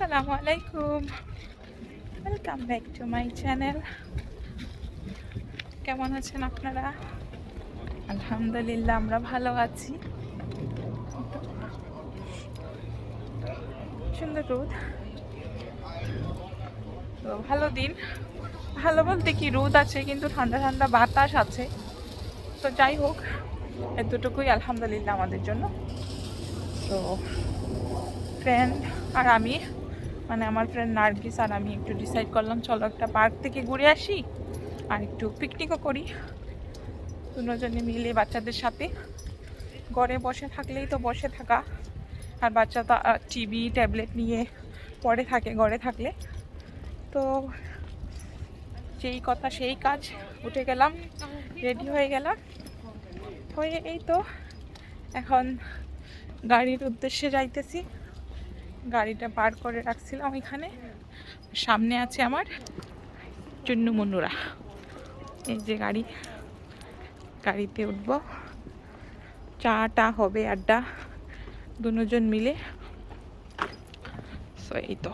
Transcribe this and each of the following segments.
আসসালামু আলাইকুম welcome back to my channel কেমন আছেন আপনারা? আলহামদুলিল্লাহ, আমরা ভালো আছি। সুন্দর রোদ। তো ভালো দিন। ভালো বলতে কি, রোদ আছে, কিন্তু ঠান্ডা ঠান্ডা বাতাস আছে। তো যাই হোক, এতটুকুই আলহামদুলিল্লাহ আমাদের জন্য। তো ফ্রেন্ড আর আমি মানে আমার ফ্রেন্ড নার্গিস আর আমি একটু ডিসাইড করলাম, চলো একটা পার্ক থেকে ঘুরে আসি আর একটু পিকনিকও করি। দুজনে মিলে বাচ্চাদের সাথে। ঘরে বসে থাকলেই তো বসে থাকা। আর বাচ্চা তো টিভি ট্যাবলেট নিয়ে পড়ে থাকে, ঘরে থাকলে। তো যেই কথা সেই কাজ, উঠে গেলাম রেডি হয়ে গেলাম। হয়ে এই তো, এখন গাড়ির উদ্দেশ্যে যাইতেছি। গাড়িটা পার করে রাখছিলাম এখানে। সামনে আছে আমার চুন্নু মুন্নুরা। এই যে গাড়ি, গাড়িতে উঠবো। চাটা হবে আড্ডা, দুজন মিলে। সো এই তো।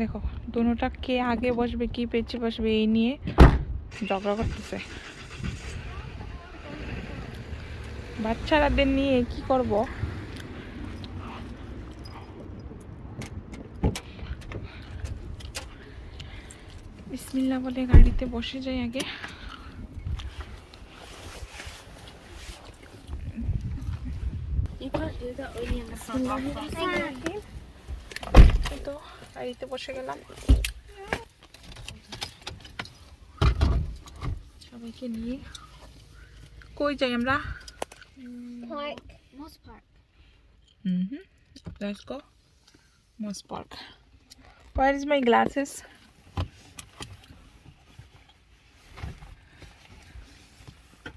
দেখো দুটা কে আগে বসবে কি পেছে বসবে এই নিয়ে ঝগড়া করতেছে। বাচ্চারাদের নিয়ে কি করব? বিসমিল্লা বলে গাড়িতে বসে যাই আগে। You can't গাড়িতে বসে গেলাম সবাইকে নিয়ে কই যাই আমরা Park. Moss Park. Hmm let's go Moss Park Where is my glasses?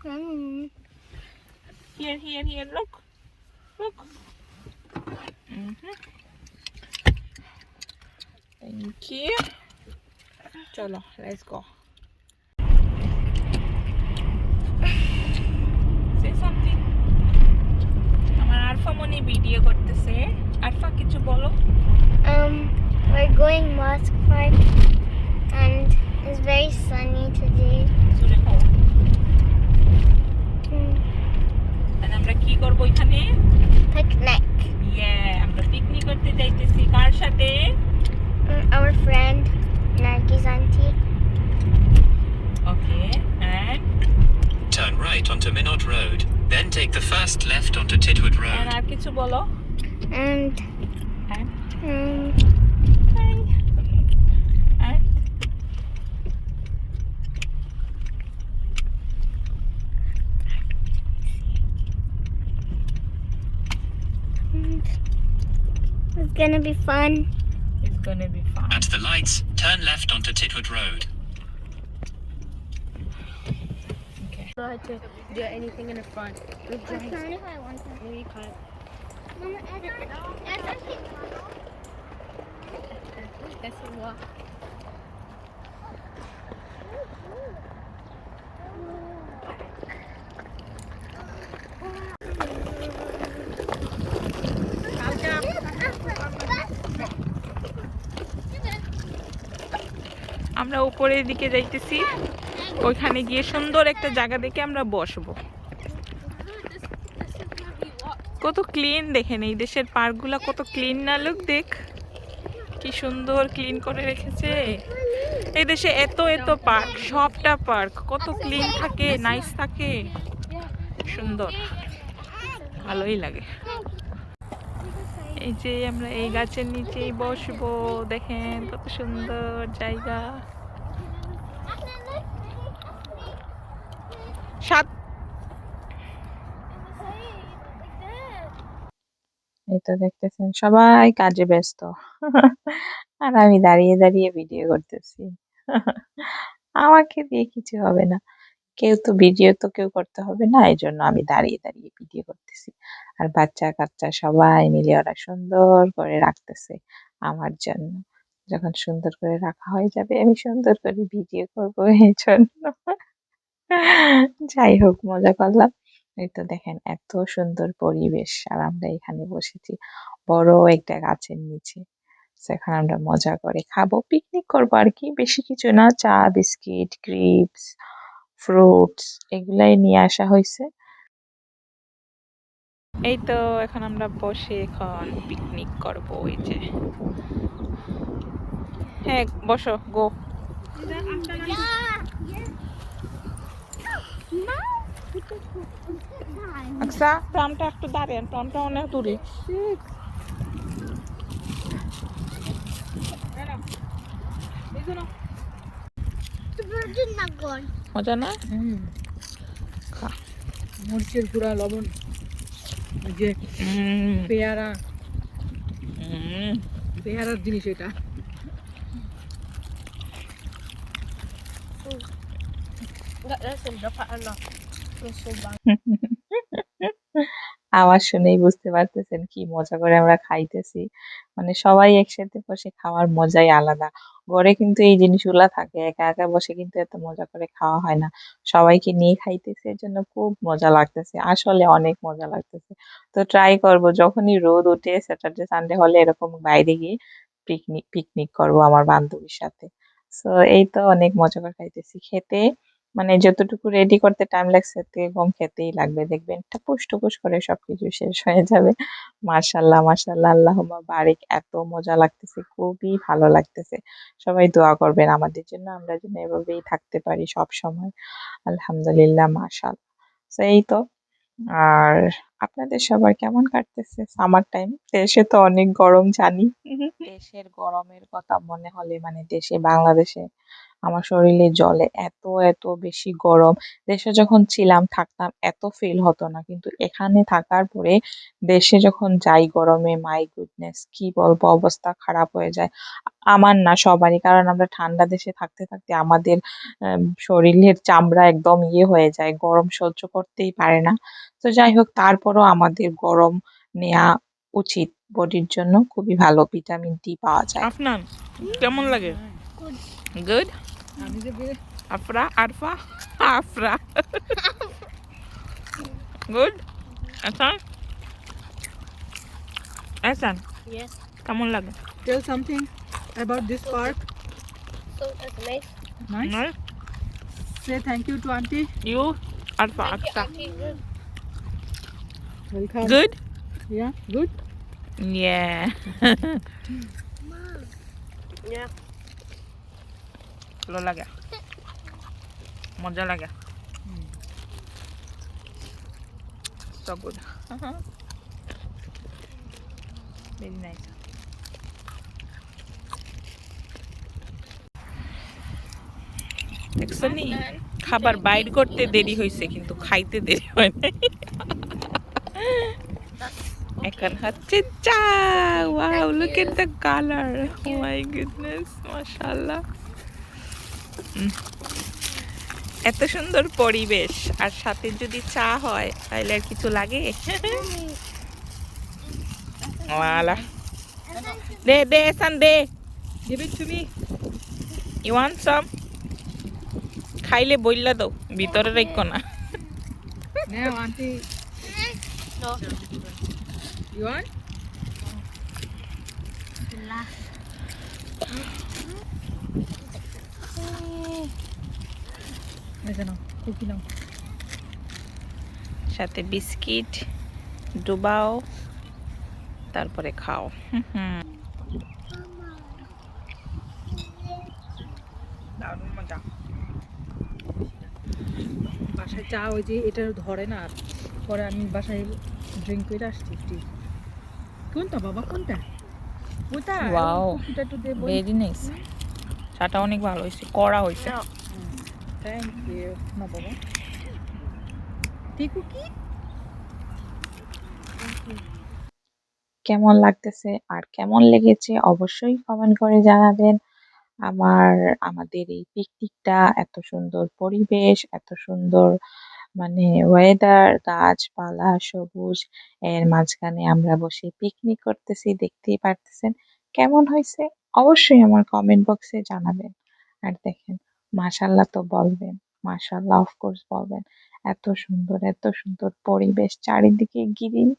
Mm. Here, here, here. Look. Look. Mm-hmm. Thank you. চলো let's go. Say something. আমার আরফা মনি ভিডিও করতেছে আরফা কিছু বলো Um, we're going Moss Park, and it's very sunny today. Mm. আমরা কি করব এখানে Picnic. ইয়ে আমরা পিকনিক করতে যাইতেছি কার সাথে Mm, our friend Nargis auntie. Okay and Turn right onto Minot Road, then take the first left onto Titwood and Road. আর কিছু বলো And and um, and and it's gonna be fun. It's gonna be fun. At the lights, turn left onto Titwood Road. Okay. allowed to do anything in the front. I can if I want to. No, you can't. Mama, I don't. I don't think. That's a walk. আমরা উপরের দিকে যাইতেছি। ওইখানে গিয়ে সুন্দর একটা জায়গা দেখে আমরা বসবো। কত ক্লিন দেখেন এই দেশের পার্কগুলো, কত ক্লিন না লোক দেখ। কি সুন্দর ক্লিন করে রেখেছে। এই দেশে এত এত পার্ক, সবটা পার্ক। কত ক্লিন থাকে নাইস থাকে। সুন্দর, ভালোই লাগে। এই যে আমরা এই গাছের নিচেই বসবো, দেখেন কত সুন্দর জায়গা। সাত এই তো দেখতেছেন, সবাই কাজে ব্যস্ত। আর আমি দাঁড়িয়ে দাঁড়িয়ে ভিডিও করতেছি। আমাকে দিয়ে কিছু হবে না। কেউ তো ভিডিও তো কেউ করতে হবে না এই জন্য আমি দাঁড়িয়ে দাঁড়িয়ে ভিডিও করতেছি। আর বাচ্চা কাচ্চা সবাই মিলে ওরা সুন্দর করে রাখতেছে আমার জন্য। যখন সুন্দর করে রাখা হয়ে যাবে, আমি সুন্দর করে ভিডিও করব এই জন্য যাই হোক, মজা করলাম। এই তো দেখেন, এত সুন্দর পরিবেশ আর আমরা এখানে বসেছি বড় একটা গাছের নিচে। সেখানে আমরা মজা করে খাব পিকনিক করব আর কি, বেশি কিছু না, চা, বিস্কিট ক্রিপস ফ্রুটস এগুলাই নিয়ে আসা হয়েছে এই তো এখন আমরা বসে এখন পিকনিক করব ওই যে। হ্যাঁ বসো গো। আচ্ছা প্রামটা একটু দাঁড়ান প্রামটা অনেক দূরে। মজা না খা। মরিচের গুঁড়া লবণ যে পেয়ারা পেয়ারার জিনিস এটা That's in the Allah. It's so bad. আওয়াজ শুনেই বুঝতে পারতেছেন কি মজা করে আমরা খাইতেছি। মানে সবাই একসাথে বসে খাওয়ার মজাই আলাদা। ঘরে কিন্তু এই জিনিসগুলা থাকে, একা একা বসে কিন্তু এত মজা করে খাওয়া হয় না। সবাইকে নিয়ে খাইতেছি এর জন্য খুব মজা লাগতেছে, আসলে অনেক মজা লাগতেছে। তো ট্রাই করব, যখনই রোদ ওঠে স্যাটারডে সানডে হলে এরকম বাইরে গিয়ে পিকনিক পিকনিক করব আমার বান্ধবীর সাথে। সো এই তো অনেক মজা করে খাইতেছি, খেতে মানে যতটুকু রেডি করতে টাইম লাগছে থেকে কম খেতেই লাগবে, দেখবেন। টুকুস টুকুস করে সবকিছু শেষ হয়ে যাবে। মাশাল্লাহ মাশাল্লাহ আল্লাহ বারিক, এত মজা লাগতেছে, খুবই ভালো লাগতেছে। সবাই দোয়া করবেন আমাদের জন্য, আমরা যেন এভাবেই থাকতে পারি সব সময় আলহামদুলিল্লাহ, মাশাল্লাহ। সেই তো, আর আপনাদের সবার কেমন কাটতেছে? সামার টাইম দেশে তো অনেক গরম জানি। দেশের গরমের কথা মনে হলে মানে দেশে বাংলাদেশে আমার শরীরে জলে এত এত বেশি গরম। দেশে যখন ছিলাম থাকতাম এত ফিল হতো না। কিন্তু এখানে থাকার পরে দেশে যখন যাই গরমে মাই গুডনেস কি বলব অবস্থা খারাপ হয়ে যায়। আমার না সবারই কারণ আমরা ঠান্ডা দেশে থাকতে থাকতে আমাদের আম, শরীরের চামড়া একদম ইয়ে হয়ে যায় গরম সহ্য করতেই পারে না। তো যাই হোক তারপরও আমাদের গরম নেওয়া উচিত বডির জন্য। খুবই ভালো ভিটামিন ডি পাওয়া যায়। আফনান কেমন লাগে? গুড আমি আফরা আরফা? আফরা। গুড আসান আসান. কেমন লাগে? Tell something about this park. So that's nice. nice. Say thank you to auntie. Okay, good. yeah good? Yeah. Yeah. ভালো লাগে মজা লাগে so good. Very nice. দেখছ নি খাবার বাইর করতে দেরি হয়েছে কিন্তু খাইতে দেরি হয় নাই। এখন হচ্ছে চা। Wow look at the colour oh my goodness মাশাআল্লাহ এত সুন্দর পরিবেশ আর সাথে যদি চা হয় তাহলে আর কিছু লাগে? ওয়ালা দে দে সান দে। Give it to me. You want some খাইলে বইলা দাও ভিতরে রেখো না। Now auntie No. You want? সাথে বিস্কিট ডুবাও তারপরে খাও। হুম দারুণ মজা। বাসায় চা ওই যে এটা ধরে না আর পরে আমি বাসায় ড্রিঙ্ক করে আসছি কোনটা বাবা কোনটা? ওটা. কুকিটা তো দেবো ভেরি নাইস চাটা অনেক ভালো হয়েছে কড়া হয়েছে। থ্যাংক ইউ না বাবা। কেমন লাগতেছে আর কেমন লেগেছে অবশ্যই কমেন্ট করে জানাবেন। আমার আমাদের এই পিকনিকটা এত সুন্দর পরিবেশ এত সুন্দর মানে ওয়েদার গাছপালা সবুজ, এর মাঝখানে আমরা বসে পিকনিক করতেছি, দেখতেই পারতেছেন কেমন হয়েছে? অবশ্যই আমার কমেন্ট বক্সে জানাবেন। আর দেখেন মাশাল্লাহ তো বলবেন মাশাল্লাহ অফকোর্স বলবেন, এত সুন্দর এত সুন্দর পরিবেশ চারিদিকে গিরিন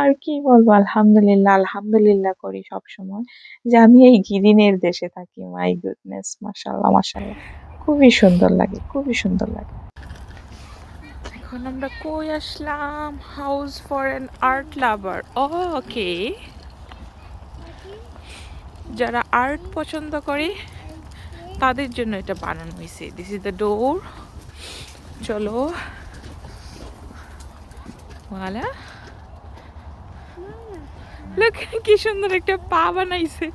আর কি বলব, আলহামদুলিল্লাহ আলহামদুলিল্লাহ করি সব সময় যে আমি এই গিরিনের দেশে থাকি মাই গুডনেস মাশাল্লাহ মাশাল্লাহ খুবই সুন্দর লাগে, খুবই সুন্দর লাগে। এখন আমরা কই আসলাম? House for an art lover okay যারা আর্ট পছন্দ করে তাদের জন্য এটা বানানো হয়েছে। দিস ইজ দ্য ডোর চলো। ওয়ালা লোক কি সুন্দর একটা পা বানাইছে।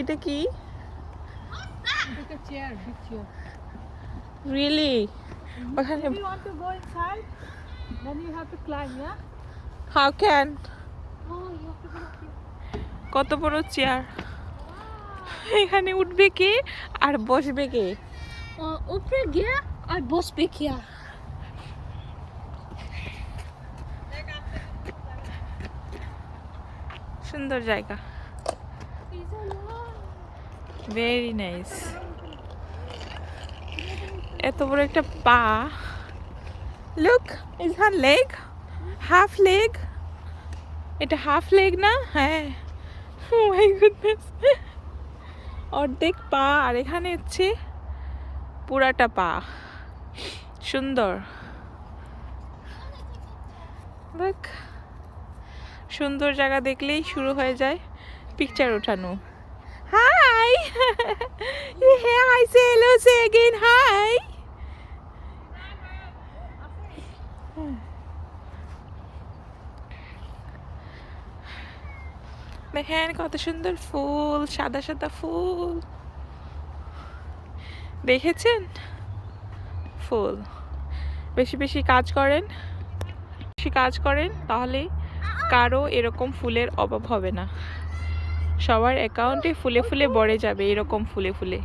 এটা কি? রিয়েলি ওখানে If you want to go inside, then you have to climb, yeah? How can? Oh, you have to go up here. কত বড় চেয়ার এখানে উঠবে কে আর বসবে কে Uh, উপরে গিয়া আর বসবে কিয়া সুন্দর জায়গা ভেরি নাইস এত বড় একটা পা। Look is her leg half leg এটা হাফ লেগ না? হ্যাঁ। মাই গুডনেস অর্ধেক পা, আর এখানে হচ্ছে পুরাটা পা। সুন্দর। দেখ সুন্দর জায়গা দেখলেই শুরু হয়ে যায় পিকচার ওঠানো। হাই হ্যাঁ hi say hello say again hi দেখেন কত সুন্দর ফুল, সাদা সাদা ফুল। দেখেছেন? ফুল। বেশি বেশি কাজ করেন, বেশি কাজ করেন, তাহলে কারও এরকম ফুলের অভাব হবে না। সবার অ্যাকাউন্টে ফুলে ফুলে ভরে যাবে এরকম ফুলে ফুলে।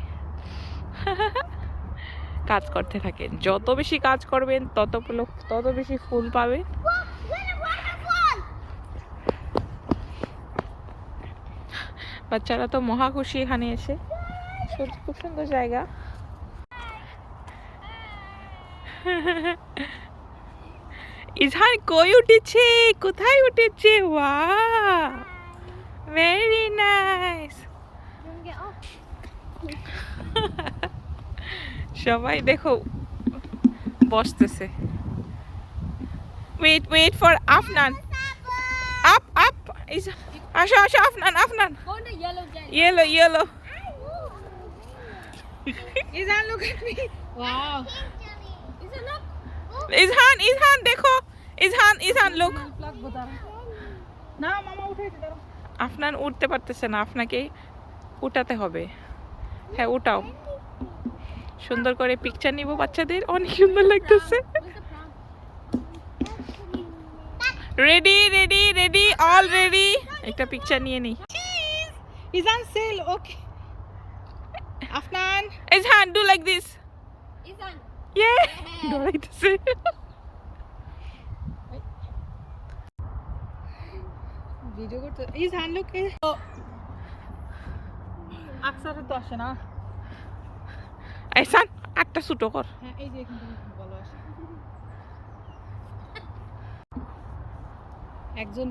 কাজ করতে থাকেন। যত বেশি কাজ করবেন, তত তত বেশি ফুল পাবেন। বাচ্চারা তো মহা খুশি এখানে এসে। সত্যি খুব সুন্দর জায়গা। ইজহান কই উঠেছে? কোথায় উঠেছে? ওয়া ভেরি নাইস সবাই দেখো, বসতেছে। Wait wait for Afnan up up আসো আসো Afnan Afnan. Yellow yellow Izan, look at me. Wow. Is it not? Izhan Izhan দেখো ইজহান ইজহান লুক না মামা দাঁড়াও আফনান উঠতে পারতেছে না আপনাকে উঠাতে হবে হ্যাঁ উঠাও সুন্দর করে পিকচার নিব বাচ্চাদের অনেক সুন্দর লাগতেছে ready ready ready all ready একটা পিকচার নিয়ে নিই Izan sell okay Afnan Izhan do like this Is it? ইয়ে ডরাইতেছে ভিডিও করতে ইজান লুক আকসারে তো আসে না। এসান একটা ছোটো কর। হ্যাঁ এই যে এখান থেকে ভালো আসে একজন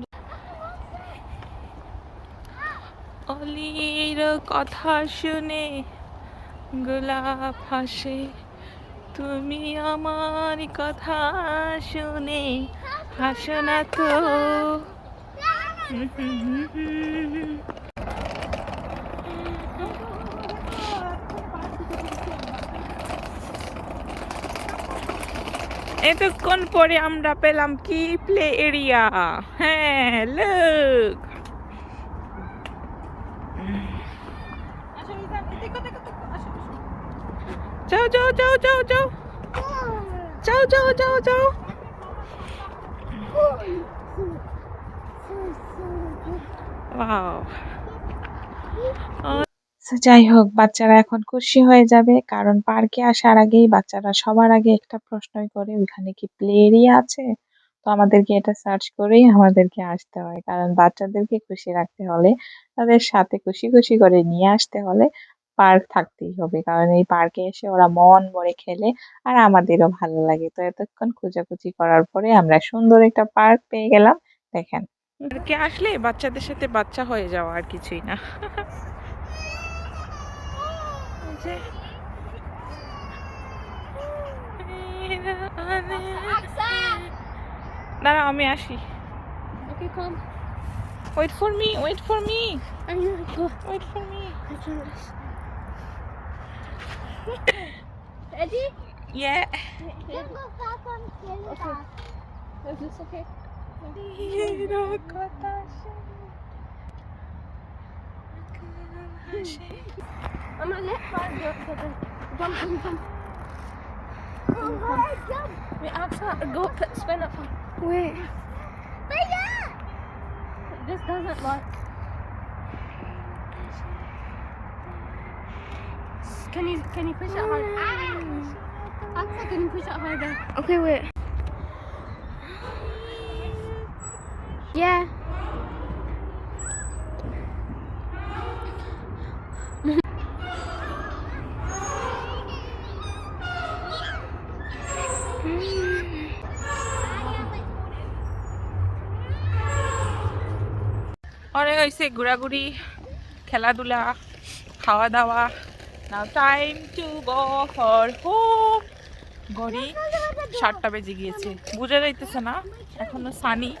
অলির কথা শুনে গোলাপ হাসে। তুমি আমার কথা শুনে হাসো না তো। এতক্ষণ পরে আমরা পেলাম কি প্লে এরিয়া? হ্যাঁ লোক। যাও যাও যাও যাও যাও। যাও যাও যাও যাও। যাই হোক, বাচ্চারা এখন খুশি হয়ে যাবে, কারণ পার্কে আসার আগেই বাচ্চারা সবার আগে একটা প্রশ্নই করে, ওইখানে কি প্লে এরিয়া আছে? তো আমাদেরকে এটা সার্চ করেই আমাদেরকে আসতে হয়, কারণ বাচ্চাদেরকে খুশি রাখতে হলে, তাদের সাথে খুশি খুশি করে নিয়ে আসতে হলে পার্ক থাকতেই হবে, কারণ এই পার্কে এসে ওরা মন ভরে খেলে, আর আমাদেরও ভালো লাগে। তো এতক্ষণ খোঁজাখুঁজি করার পরে আমরা সুন্দর একটা পার্ক পেয়ে গেলাম, দেখেন। পার্কে আসলে বাচ্চাদের সাথে বাচ্চা হয়ে যাওয়া আর কিছুই না। যে দাঁড়াও আমি আসি Okay, come. Wait for me wait for me I'm gonna go. Wait for me I can just. Ready? ইয়ে Don't go far from okay. Is this okay? I'm gonna let far go. Jump, jump, jump. Oh, hard jump. Wait, Aksa, go put, spin it. Wait. Bigger! This doesn't work. Can you can you push it oh, harder? Aksa, can you push it harder? Okay, wait. Yeah. অনেক হয়েছে, ঘোরাঘুরি, খেলাধুলা খাওয়া দাওয়া now time to go for home ঘড়ি সাতটা বেজে গিয়েছে। বোঝা যাইতেছে না, এখনও সানি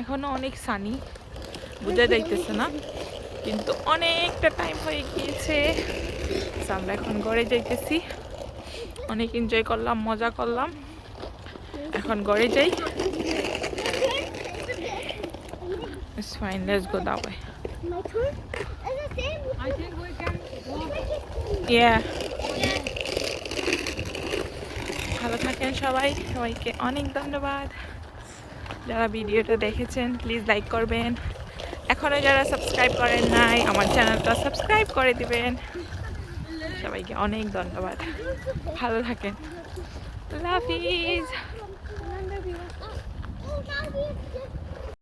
এখনও অনেক সানি বোঝা যাইতেছে না, কিন্তু অনেকটা টাইম হয়ে গিয়েছে। আমরা এখন ঘরে যাইতেছি। অনেক এনজয় করলাম মজা করলাম। এখন ঘরে যাই। It's fine, let's go. ভালো থাকেন সবাই সবাইকে অনেক ধন্যবাদ। যারা ভিডিওটা দেখেছেন প্লিজ লাইক করবেন। এখনও যারা সাবস্ক্রাইব করেন নাই আমার চ্যানেলটা সাবস্ক্রাইব করে দিবেন। সবাইকে অনেক ধন্যবাদ। ভালো থাকেন। লাভ